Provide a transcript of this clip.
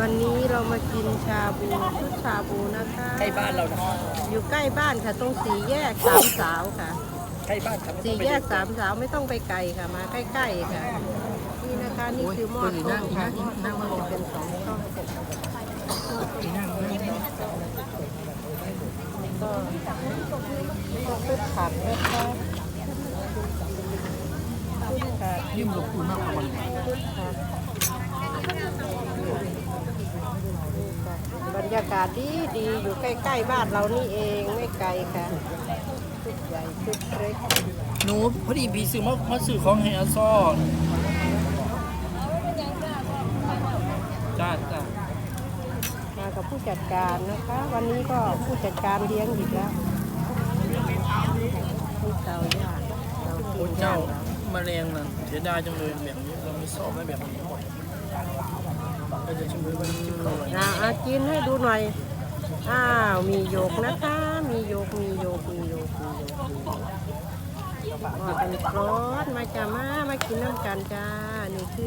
วันนี้เรามากินชาบูชุดชาบูนะคะใกล้บ้านเรานะอยู่ใกล้บ้านค่ะตรงสี่แยกสามสาวค่ะ ใกล้บ้านครับสี่แยกสามสาวไม่ต้องไปไกลค่ะมาใกล้ๆค่ะ นี่นะคะนี่คือหม้อต้มค่ะจะเป็นสองช่องก็ก็พืชผักนะคะพืชผักยิ่งหลบคุณมากกว่าวันบรร ยากาศดีดีอยู่ใกล้ๆบ้านเรานี่เองไม่ไกลค่ะชุดใหญ่ชุดเล็กหนูพอดีพี่ซื้อมามาซื้อของให้อาซอจ้าจ้ามากับผู้จัดการนะคะ วันนี้ก็ผู้จัดการเลี้ยงอีกแล้วนี่เตาย่างเตาโอ้กินเจ้าย่างแมลงน่ะเสียดายจังเลยแบบนี้เราไม่ชอบไม่แบบนี้ก็จะชิมด้ อะอะกินให้ดูหน่อย อ้าว มีโยกนะคะ มีโยก มีโยก มีโยก มีโยกมีโยกว่าเป็นร้อนมาจ้ามา มากินน้ำกันจ้า นี่คือ